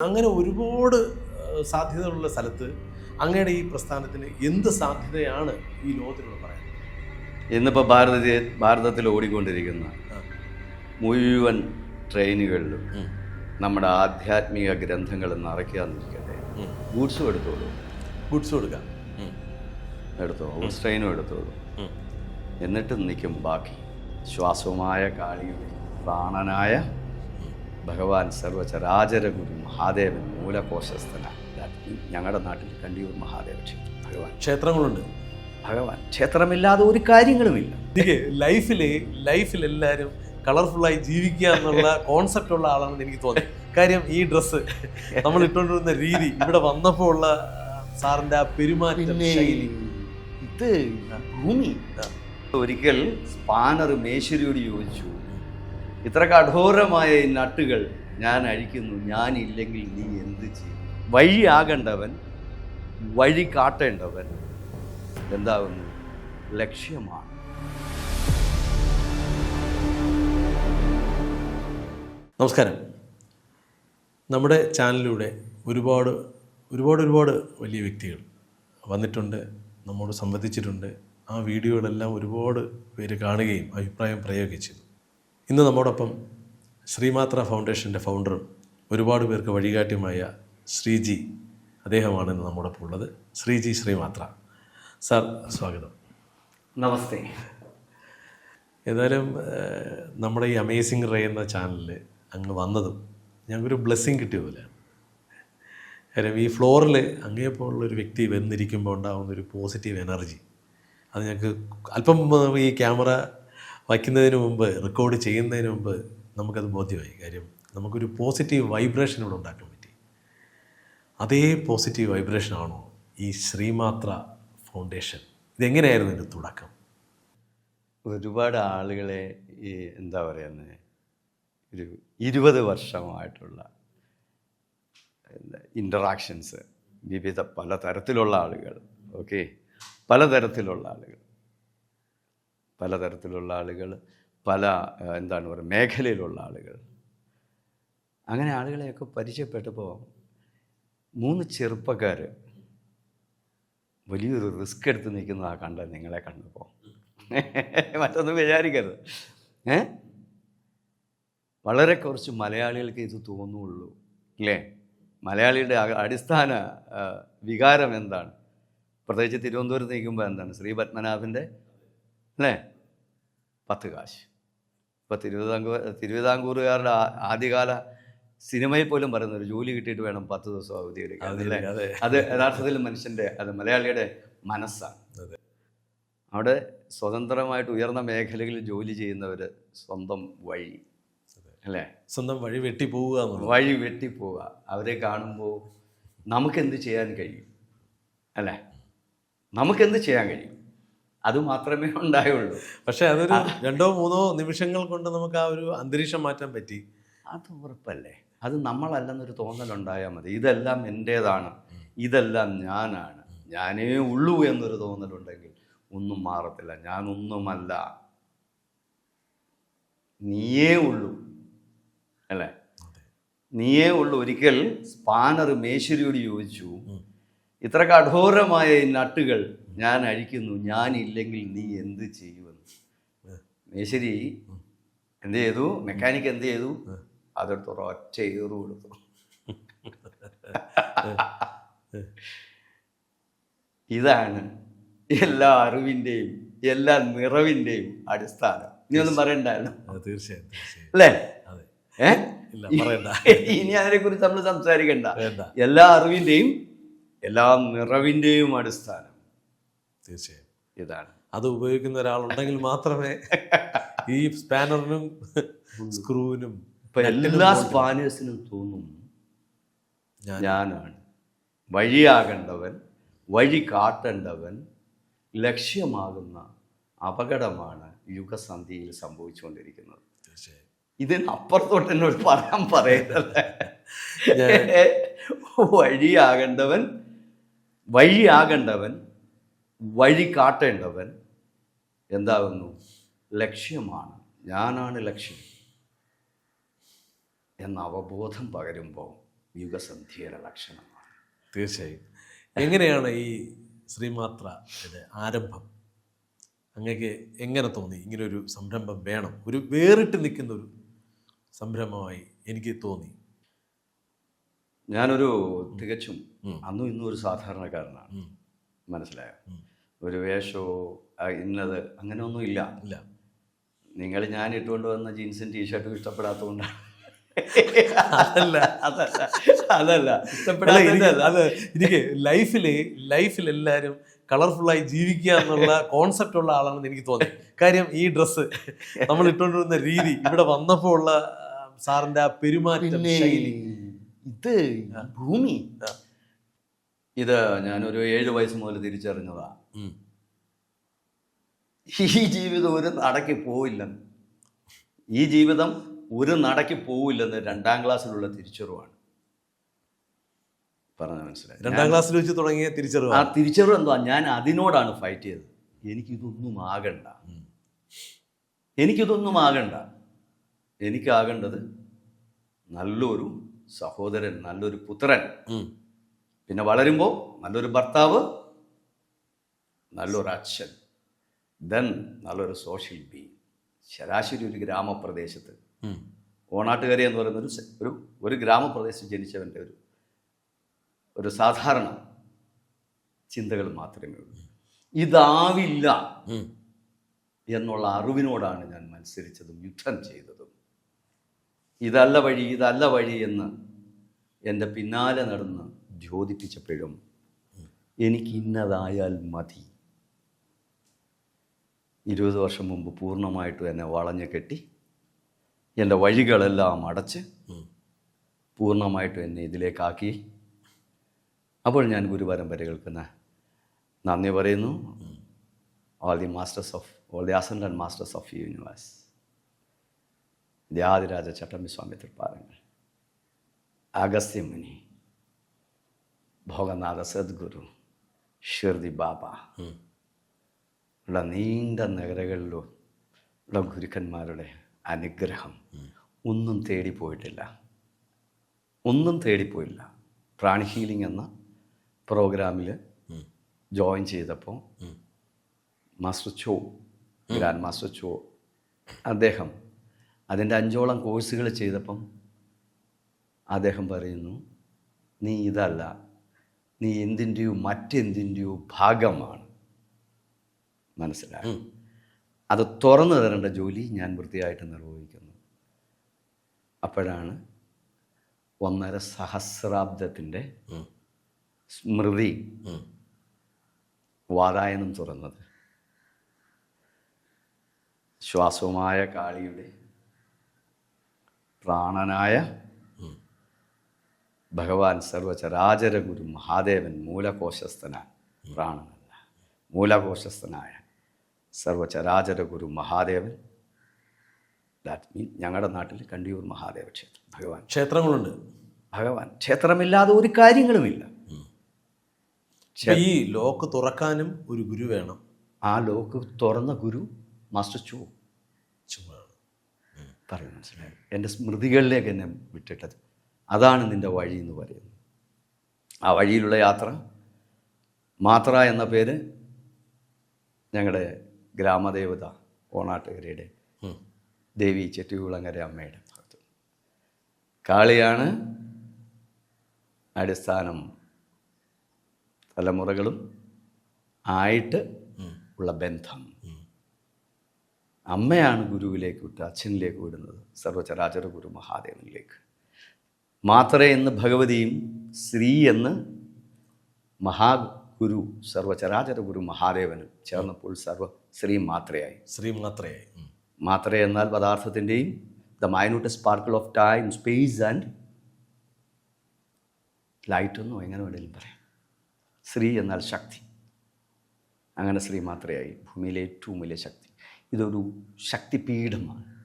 അങ്ങനെ ഒരുപാട് സാധ്യതകളുള്ള സ്ഥലത്ത് അങ്ങയുടെ ഈ പ്രസ്ഥാനത്തിന് എന്ത് സാധ്യതയാണ് ഈ ലോകത്തിലുള്ള പറയാൻ? ഇന്നിപ്പോൾ ഭാരതീയ ഭാരതത്തിൽ ഓടിക്കൊണ്ടിരിക്കുന്ന മുഴുവൻ ട്രെയിനുകളിലും നമ്മുടെ ആധ്യാത്മിക ഗ്രന്ഥങ്ങൾ നിറയ്ക്കാന്നിരിക്കട്ടെ ഗുഡ്സും ഗൂഡ്സും എടുത്തോളൂ. ഗുഡ്സും എടുക്കാം എടുത്തോ? ഗുഡ്സ് ട്രെയിനും എടുത്തോളൂ എന്നിട്ട് നിൽക്കും ബാക്കി. ശ്വാസവുമായ കാളിയും പ്രാണനായ ഭഗവാൻ സർവചരാചരഗുരു മഹാദേവൻ മൂലകോശസ്ഥന. ഞങ്ങളുടെ നാട്ടിൽ കണ്ടിയൂർ മഹാദേവ ക്ഷേത്രം. ഭഗവാൻ. ക്ഷേത്രങ്ങളുണ്ട്. ഭഗവാൻ. ക്ഷേത്രമില്ലാതെ ഒരു കാര്യങ്ങളുമില്ല. ലൈഫിൽ ലൈഫിൽ എല്ലാവരും കളർഫുള്ളായി ജീവിക്കുക എന്നുള്ള കോൺസെപ്റ്റ് ഉള്ള ആളാണെന്ന് എനിക്ക് തോന്നി. കാര്യം ഈ ഡ്രസ്സ് നമ്മൾ ഇട്ടുകൊണ്ടിരുന്ന രീതി ഇവിടെ വന്നപ്പോൾ ഉള്ള സാറിന്റെ ആ പെരുമാറ്റം ശൈലി. ഇത് ഭൂമി. ഒരിക്കൽ സ്പാനർ മേശ്വരിയോട് ചോദിച്ചു ഇത്ര കഠോരമായ നട്ടുകൾ ഞാൻ അഴിക്കുന്നു. ഞാനില്ലെങ്കിൽ നീ എന്ത് ചെയ്യും? വഴിയാകേണ്ടവൻ വഴി കാട്ടേണ്ടവൻ എന്താകുന്നു? ലക്ഷ്യമാണ്. നമസ്കാരം. നമ്മുടെ ചാനലിലൂടെ ഒരുപാട് ഒരുപാട് ഒരുപാട് വലിയ വ്യക്തികൾ വന്നിട്ടുണ്ട് നമ്മോട് സംബന്ധിച്ചിട്ടുണ്ട് ആ വീഡിയോകളെല്ലാം ഒരുപാട് പേര് കാണുകയും അഭിപ്രായം ചെയ്തു ഇന്ന് നമ്മോടൊപ്പം ശ്രീമാത്ര ഫൗണ്ടേഷന്റെ ഫൗണ്ടറും ഒരുപാട് പേർക്ക് വഴികാട്ടിയുമായ ശ്രീജി അദ്ദേഹമാണ് ഇന്ന് നമ്മോടൊപ്പം ഉള്ളത്. ശ്രീജി ശ്രീമാത്ര. സാർ സ്വാഗതം. നമസ്തേ. ഏതായാലും നമ്മുടെ ഈ അമേസിങ് റേ എന്ന ചാനലിൽ അങ്ങ് വന്നതും ഞങ്ങൾക്കൊരു ബ്ലെസ്സിങ് കിട്ടിയ പോലെയാണ്. കാര്യം ഈ ഫ്ലോറിൽ അങ്ങേപ്പോലുള്ള ഒരു വ്യക്തി വന്നിരിക്കുമ്പോൾ ഉണ്ടാകുന്ന ഒരു പോസിറ്റീവ് എനർജി അത് ഞങ്ങൾക്ക് അല്പം ഈ ക്യാമറ വയ്ക്കുന്നതിന് മുമ്പ് റെക്കോർഡ് ചെയ്യുന്നതിന് മുമ്പ് നമുക്കത് ബോധ്യമായി. കാര്യം നമുക്കൊരു പോസിറ്റീവ് വൈബ്രേഷൻ ഇവിടെ ഉണ്ടാക്കാൻ പറ്റി. അതേ പോസിറ്റീവ് വൈബ്രേഷനാണോ ഈ ശ്രീമാത്ര ഫൗണ്ടേഷൻ ഇതെങ്ങനെയായിരുന്നു ഇതിന്റെ തുടക്കം? ഒരുപാട് ആളുകളെ ഈ എന്താ പറയുന്നത് ഒരു ഇരുപത് വർഷമായിട്ടുള്ള ഇന്ററാക്ഷൻസ് വിവിധ പലതരത്തിലുള്ള ആളുകൾ ഓക്കെ പലതരത്തിലുള്ള ആളുകൾ. പലതരത്തിലുള്ള ആളുകൾ പല എന്താണ് പറയുക മേഖലയിലുള്ള ആളുകൾ. അങ്ങനെ ആളുകളെയൊക്കെ പരിചയപ്പെട്ടപ്പോൾ മൂന്ന് ചെറുപ്പക്കാർ വലിയൊരു റിസ്ക് എടുത്ത് നിൽക്കുന്നതാ കണ്ടത് നിങ്ങളെ കണ്ടപ്പോൾ മറ്റൊന്നും വിചാരിക്കരുത്. ഏ? വളരെ കുറച്ച് മലയാളികൾക്ക് ഇത് തോന്നുള്ളൂ. ഇല്ലേ? മലയാളിയുടെ അടിസ്ഥാന വികാരം എന്താണ്? പ്രത്യേകിച്ച് തിരുവനന്തപുരത്ത് നിൽക്കുമ്പോൾ എന്താണ്? ശ്രീ പത്മനാഭന്റെ അല്ലേ? പത്ത് കാശ്. ഇപ്പോൾ തിരുവിതാംകൂർ തിരുവിതാംകൂറുകാരുടെ ആദ്യകാല സിനിമയിൽ പോലും പറയുന്ന ഒരു ജോലി കിട്ടിയിട്ട് വേണം പത്ത് ദിവസം അവധി എടുക്കാൻ അത്. യഥാർത്ഥത്തിൽ മനുഷ്യന്റെ അത് മലയാളിയുടെ മനസ്സാണ്. അവിടെ സ്വതന്ത്രമായിട്ട് ഉയർന്ന മേഖലകളിൽ ജോലി ചെയ്യുന്നവർ സ്വന്തം വഴി. അല്ലേ? സ്വന്തം വഴി വെട്ടി പോവുക വഴി വെട്ടി പോവുക. അവരെ കാണുമ്പോൾ നമുക്കെന്ത് ചെയ്യാൻ കഴിയും? അല്ലേ? നമുക്കെന്ത് ചെയ്യാൻ കഴിയും? അത് മാത്രമേ ഉണ്ടായുള്ളൂ. പക്ഷെ അതൊരു രണ്ടോ മൂന്നോ നിമിഷങ്ങൾ കൊണ്ട് നമുക്ക് ആ ഒരു അന്തരീക്ഷം മാറ്റാൻ പറ്റി. അത് ഉറപ്പല്ലേ? അത് നമ്മളല്ലെന്നൊരു തോന്നലുണ്ടായാൽ മതി. ഇതെല്ലാം എന്റേതാണ് ഇതെല്ലാം ഞാനാണ്. ഞാനേ ഉള്ളൂ എന്നൊരു തോന്നലുണ്ടെങ്കിൽ ഒന്നും മാറത്തില്ല. ഞാനൊന്നുമല്ല. നീയേ ഉള്ളൂ. അല്ലേ? നീയേ ഉള്ളൂ. ഒരിക്കൽ സ്പാനർ മേശ്വരിയോട് ചോദിച്ചു ഇത്ര കഠോരമായ ഈ നട്ടുകൾ ഞാൻ അഴിക്കുന്നു ഞാനില്ലെങ്കിൽ നീ എന്ത് ചെയ്യുമെന്ന്. മേശരി എന്ത് ചെയ്തു? മെക്കാനിക് എന്ത് ചെയ്തു? അതെടുത്ത് ഒറ്റ ഏറു കൊടുത്തു. ഇതാണ് എല്ലാ അറിവിന്റെയും എല്ലാ നിറവിന്റെയും അടിസ്ഥാനം. നീ ഒന്നും പറയണ്ടായിരുന്നു. അത് തീർച്ചയായും അല്ലേ? ഇനി അതിനെ കുറിച്ച് നമ്മൾ സംസാരിക്കണ്ട. എല്ലാ അറിവിന്റെയും എല്ലാ നിറവിന്റെയും അടിസ്ഥാനം. തീർച്ചയായും. ഇതാണ്. അത് ഉപയോഗിക്കുന്ന ഒരാളുണ്ടെങ്കിൽ മാത്രമേ ഈ സ്പാനറിനും സ്ക്രൂവിനും ഇപ്പൊ എല്ലാ സ്പാനേഴ്സിനും തോന്നും ഞാനാണ്. വഴിയാകേണ്ടവൻ വഴി കാട്ടേണ്ടവൻ ലക്ഷ്യമാകുന്ന അപകടമാണ് യുഗസന്ധിയിൽ സംഭവിച്ചുകൊണ്ടിരിക്കുന്നത്. ഇതിനപ്പുറത്തോട്ട് എന്നോട് പറയാൻ പറയുന്നത് വഴിയാകേണ്ടവൻ വഴിയാകേണ്ടവൻ വഴി കാട്ടേണ്ടവൻ എന്താകുന്നു? ലക്ഷ്യമാണ്. ഞാനാണ് ലക്ഷ്യം. എന്ന അവബോധം പകരുമ്പോൾ യുഗസന്ധിയുടെ ലക്ഷണമാണ്. തീർച്ചയായും. എങ്ങനെയാണ് ഈ ശ്രീമാത്ര ആരംഭം? അങ്ങക്ക് എങ്ങനെ തോന്നി? ഇങ്ങനെ ഒരു സംരംഭം വേണം. ഒരു വേറിട്ട് നിൽക്കുന്ന ഒരു സംരംഭമായി എനിക്ക് തോന്നി. ഞാനൊരു തികച്ചും. അന്നും ഇന്നും ഒരു സാധാരണക്കാരനാണ്. മനസ്സിലായോ. ഒരു വേഷമോ ഇന്നത് അങ്ങനെയൊന്നും ഇല്ല ഇല്ല നിങ്ങൾ ഞാൻ ഇട്ടുകൊണ്ട് വന്ന ജീൻസും ടീഷർട്ടും ഇഷ്ടപ്പെടാത്തതുകൊണ്ടാണ് അതല്ല. അതല്ല അതല്ല ഇഷ്ടപ്പെടാത്തതല്ല. അത് എനിക്ക് ലൈഫിൽ ലൈഫിൽ എല്ലാവരും കളർഫുള്ളായി ജീവിക്കുക എന്നുള്ള കോൺസെപ്റ്റ് ഉള്ള ആളാണെന്ന് എനിക്ക് തോന്നി കാര്യം ഈ ഡ്രസ്സ് നമ്മൾ ഇട്ടുകൊണ്ടിരുന്ന രീതി ഇവിടെ വന്നപ്പോൾ ഉള്ള സാറിന്റെ ആ പെരുമാറ്റം ശൈലി ഇത് ഭൂമി. ഇത് ഞാനൊരു ഏഴ് വയസ്സ് മുതൽ തിരിച്ചറിഞ്ഞതാ. ഈ ജീവിതം ഒരു നടക്ക് പോവില്ലെന്ന്. ഈ ജീവിതം ഒരു നടക്ക് പോവില്ലെന്ന് രണ്ടാം ക്ലാസ്സിലുള്ള തിരിച്ചറിവാണ്. പറഞ്ഞ മനസ്സിലായി? രണ്ടാം ക്ലാസ്സിൽ വെച്ച് തുടങ്ങിയ തിരിച്ചറിവ്? ആ തിരിച്ചറിവ് എന്തുവാ? ഞാൻ അതിനോടാണ് ഫൈറ്റ് ചെയ്തത്. എനിക്കിതൊന്നും ആകണ്ട. എനിക്കിതൊന്നും ആകണ്ട. എനിക്കാകേണ്ടത് നല്ലൊരു സഹോദരൻ നല്ലൊരു പുത്രൻ. പിന്നെ വളരുമ്പോൾ നല്ലൊരു ഭർത്താവ് നല്ലൊരു അച്ഛൻ ദെൻ നല്ലൊരു സോഷ്യൽ ബീ ശരാശരി ഒരു ഗ്രാമപ്രദേശത്ത്. ഓണാട്ടുകര എന്ന് പറയുന്ന ഒരു ഒരു ഒരു ഗ്രാമപ്രദേശത്ത് ജനിച്ചവന്റെ ഒരു ഒരു സാധാരണ ചിന്തകൾ മാത്രമേ ഉള്ളൂ. ഇതാവില്ല എന്നുള്ള അറിവിനോടാണ് ഞാൻ മത്സരിച്ചതും യുദ്ധം ചെയ്തതും. ഇതല്ല വഴി ഇതല്ല വഴി എന്ന് എന്റെ പിന്നാലെ നടന്ന് ദ്യോതിപ്പിച്ചപ്പോഴും എനിക്ക് ഇന്നതായാൽ മതി. ഇരുപത് വർഷം മുമ്പ് പൂർണമായിട്ടും എന്നെ വളഞ്ഞു കെട്ടി എന്റെ വഴികളെല്ലാം അടച്ച്. പൂർണമായിട്ടും എന്നെ ഇതിലേക്കാക്കി. അപ്പോൾ ഞാൻ ഗുരുപരമ്പരകൾക്ക് നന്ദി പറയുന്നു. All the masters of all the ascended masters of universe ദ്യാദിരാജ Chattampi Swami തൃപ്പാരങ്ങൾ അഗസ്ത്യമുനി ഭോഗനാഥ സദ്ഗുരു ഷിർദി ബാബ. ഉള്ള നീണ്ട നഗരങ്ങളിലും ഉള്ള ഗുരുക്കന്മാരുടെ അനുഗ്രഹം ഒന്നും തേടിപ്പോയിട്ടില്ല ഒന്നും തേടിപ്പോയില്ല പ്രാണി ഹീലിംഗ് എന്ന പ്രോഗ്രാമിൽ. ജോയിൻ ചെയ്തപ്പോൾ. മാസ്റ്റർ ചോ ഗ്രാൻഡ് മാസ്റ്റർ ചോ അദ്ദേഹം അതിന്റെ അഞ്ചോളം കോഴ്സുകൾ ചെയ്തപ്പം അദ്ദേഹം പറയുന്നു നീ ഇതല്ല നീ എന്തിന്റെയോ മറ്റെന്തിന്റെയോ ഭാഗമാണ് മനസ്സിലായി. അത് തുറന്നു തരേണ്ട ജോലി ഞാൻ വൃത്തിയായിട്ട് നിർവഹിക്കുന്നു. അപ്പോഴാണ് ഒന്നര സഹസ്രാബ്ദത്തിന്റെ സ്മൃതി. വാതായനം തുറന്നത്. ശ്വാസവുമായ കാളിയുടെ പ്രാണനായ. ഭഗവാൻ സർവചരാചര ഗുരു മഹാദേവൻ മൂലകോശസ്ഥനാണ്. പ്രാണനല്ല മൂലകോശസ്ഥനായ സർവചരാചര ഗുരു മഹാദേവൻ. ദാറ്റ് മീൻ ഞങ്ങളുടെ നാട്ടിൽ കണ്ടിയൂർ മഹാദേവ ക്ഷേത്രം. ഭഗവാൻ. ക്ഷേത്രങ്ങളുണ്ട്. ഭഗവാൻ. ക്ഷേത്രമില്ലാതെ ഒരു കാര്യങ്ങളുമില്ല. ഈ ലോക്ക് തുറക്കാനും ഒരു ഗുരു വേണം. ആ ലോക്ക് തുറന്ന ഗുരു മാസ്റ്റർ ചു. പറയും മനസ്സിലായി? എന്റെ സ്മൃതികളിലേക്ക് എന്നെ വിട്ടിട്ടത്. അതാണ് നിന്റെ വഴി എന്ന് പറയുന്നത് ആ വഴിയിലുള്ള യാത്ര. മാത്ര എന്ന പേര് ഞങ്ങളുടെ ഗ്രാമദേവത ഓണാട്ടുകരയുടെ ദേവി ചെട്ടികുളങ്ങര അമ്മയുടെ ഭാഗത്ത്. കാളിയാണ് അടിസ്ഥാനം തലമുറകളും ആയിട്ട് ഉള്ള ബന്ധം. അമ്മയാണ് ഗുരുവിലേക്ക് വിട്ട് അച്ഛനിലേക്ക് വിടുന്നത്. സർവചരാചര ഗുരു മഹാദേവനിലേക്ക്. മാത്രേ എന്ന് ഭഗവതിയും സ്ത്രീ എന്ന് മഹാഗുരു സർവചരാചര ഗുരു മഹാദേവനും ചേർന്നപ്പോൾ സർവ ശ്രീ മാത്രയായി. ശ്രീ മാത്രയായി. മാത്ര എന്നാൽ പദാർത്ഥത്തിന്റെയും the minute sparkle of time space and light എന്നോ എങ്ങനെ വേണമെങ്കിലും പറയാം. ശ്രീ എന്നാൽ ശക്തി. അങ്ങനെ ശ്രീ മാത്രയായി. ഭൂമിയിലെ ഏറ്റവും വലിയ ശക്തി. ഇതൊരു ശക്തിപീഠമാണ്.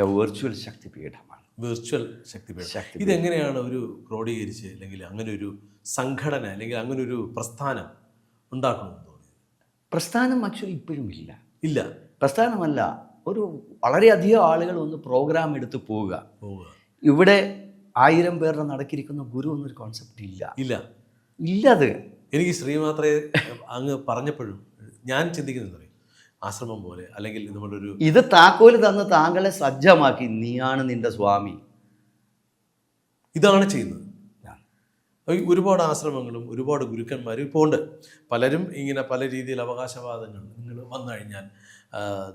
വെർച്വൽ ശക്തിപീഠമാണ്. വെർച്വൽ ശക്തിപീഠം. ഇതെങ്ങനെയാണ് ഒരു ക്രോഡീകരിച്ച് അല്ലെങ്കിൽ അങ്ങനെ ഒരു സംഘടന അല്ലെങ്കിൽ അങ്ങനെ ഒരു പ്രസ്ഥാനം ഉണ്ടാക്കണമെന്ന് തോന്നിയത് പ്രസ്ഥാനം ആക്ച്വലി ഇപ്പോഴും ഇല്ല. ഇല്ല. പ്രസ്ഥാനമല്ല. ഒരു വളരെയധികം ആളുകൾ ഒന്ന് പ്രോഗ്രാം എടുത്ത് പോവുക. ഇവിടെ ആയിരം പേരുടെ നടക്കിരിക്കുന്ന ഗുരു എന്നൊരു കോൺസെപ്റ്റ് ഇല്ല. ഇല്ല. ഇല്ല അത്. എനിക്ക് ശ്രീമാത്രയെ അങ്ങ് പറഞ്ഞപ്പോഴും ഞാൻ ചിന്തിക്കുന്നത് ആശ്രമം പോലെ അല്ലെങ്കിൽ നമ്മളൊരു ഇത് താക്കോൽ തന്ന് താങ്കളെ സജ്ജമാക്കി. നീയാണ് നിന്റെ സ്വാമി. ഇതാണ് ചെയ്യുന്നത്. ഒരുപാട് ആശ്രമങ്ങളും ഒരുപാട് ഗുരുക്കന്മാരും ഇപ്പോൾ ഉണ്ട് പലരും ഇങ്ങനെ പല രീതിയിൽ അവകാശവാദങ്ങൾ നിങ്ങൾ വന്നു കഴിഞ്ഞാൽ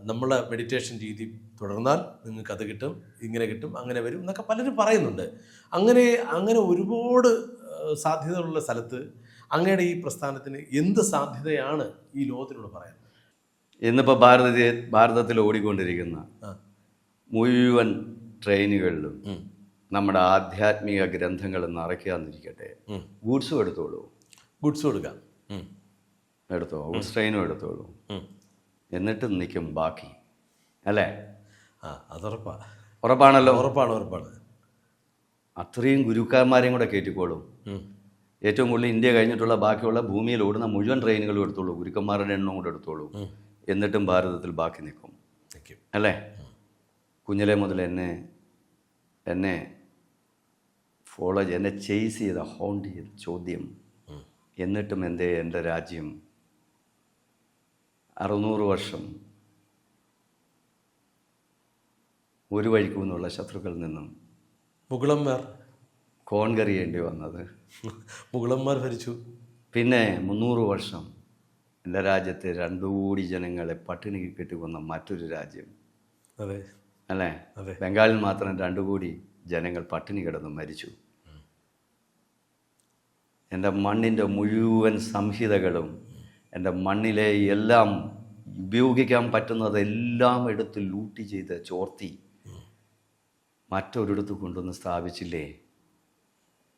നമ്മളെ മെഡിറ്റേഷൻ രീതി തുടർന്നാൽ നിങ്ങൾക്ക് അത് കിട്ടും ഇങ്ങനെ കിട്ടും അങ്ങനെ വരും എന്നൊക്കെ പലരും പറയുന്നുണ്ട് അങ്ങനെ അങ്ങനെ ഒരുപാട് സാധ്യതകളുള്ള സ്ഥലത്ത് അങ്ങയുടെ ഈ പ്രസ്ഥാനത്തിന് എന്ത് സാധ്യതയാണ് ഈ ലോകത്തിനോട് പറയുന്നത് ഇന്നിപ്പോൾ ഭാരതീയ ഭാരതത്തിൽ ഓടിക്കൊണ്ടിരിക്കുന്ന. മുഴുവൻ ട്രെയിനുകളിലും. നമ്മുടെ ആധ്യാത്മിക ഗ്രന്ഥങ്ങൾ നിറയ്ക്കുക എന്നിരിക്കട്ടെ. ഗുഡ്സും എടുത്തോളൂ. ഗുഡ്സ് കൊടുക്കാം ഉം. എടുത്തോ? ഗുഡ്സ് ട്രെയിനും എടുത്തോളൂ. എന്നിട്ട് നിൽക്കും ബാക്കി. അല്ലേ? ആ അതുറപ്പാ. ഉറപ്പാണല്ലോ? ഉറപ്പാണ് ഉറപ്പാണ്. അത്രയും ഗുരുക്കന്മാരെയും കൂടെ കയറ്റിക്കോളും. ഏറ്റവും കൂടുതൽ ഇന്ത്യ കഴിഞ്ഞിട്ടുള്ള ബാക്കിയുള്ള ഭൂമിയിൽ ഓടുന്ന മുഴുവൻ ട്രെയിനുകളും എടുത്തോളൂ. ഗുരുക്കന്മാരുടെ എണ്ണം കൂടെ എടുത്തോളൂ. എന്നിട്ടും ഭാരതത്തിൽ ബാക്കി നിൽക്കും. അല്ലേ? കുഞ്ഞിലെ മുതൽ എന്നെ എന്നെ ഫോളോ ചെയ്ത് എന്നെ ചേസ് ചെയ്ത ഹോണ്ട് ചെയ്ത ചോദ്യം. എന്നിട്ടും എന്റെ എന്റെ രാജ്യം? അറുന്നൂറ് വർഷം ഒരു വഴിക്കു നിന്നുള്ള ശത്രുക്കളിൽ നിന്നും മുഗളന്മാർ. കോൺകറിയേണ്ടി വന്നത്. മുഗളന്മാർ ഭരിച്ചു. പിന്നെ മുന്നൂറ് വർഷം എന്റെ രാജ്യത്തെ രണ്ടു കോടി ജനങ്ങളെ പട്ടിണിക്ക് കെട്ടിക്കൊന്ന മറ്റൊരു രാജ്യം. അതെ. അല്ലേ? ബംഗാളിൽ മാത്രം രണ്ടു കോടി ജനങ്ങൾ പട്ടിണി കിടന്നു മരിച്ചു. എന്റെ മണ്ണിന്റെ മുഴുവൻ സംഹിതകളും എന്റെ മണ്ണിലെ എല്ലാം ഉപയോഗിക്കാൻ പറ്റുന്നതെല്ലാം എടുത്ത് ലൂട്ടി ചെയ്ത് ചോർത്തി മറ്റൊരിടത്ത് കൊണ്ടുവന്ന് സ്ഥാപിച്ചില്ലേ?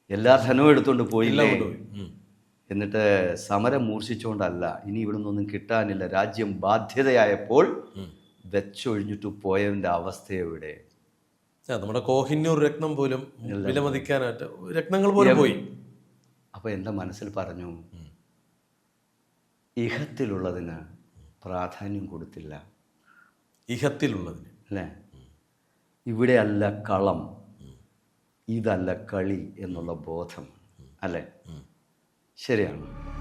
എല്ലാ ധനവും എടുത്തുകൊണ്ട് പോയില്ലേ? എന്നിട്ട് സമരം മൂർച്ഛിച്ചുകൊണ്ടല്ല ഇനി ഇവിടെ നിന്നൊന്നും കിട്ടാനില്ല. രാജ്യം ബാധ്യതയായപ്പോൾ. വെച്ചൊഴിഞ്ഞിട്ട് പോയതിന്റെ അവസ്ഥ എവിടെ? നമ്മുടെ കോഹിന്നൂർ രത്നം പോലും വിലമതിക്കാനായിട്ട് രത്നങ്ങൾ പോലും പോയി. അപ്പോൾ എന്റെ മനസ്സിൽ പറഞ്ഞു ഇഹത്തിലുള്ളതിന് പ്രാധാന്യം കൊടുത്തില്ല. ഇഹത്തിലുള്ളതിന്. അല്ലേ? ഇവിടെ അല്ല കളം ഇതല്ല കളി എന്നുള്ള ബോധം. അല്ലേ? ശരിയാണ്.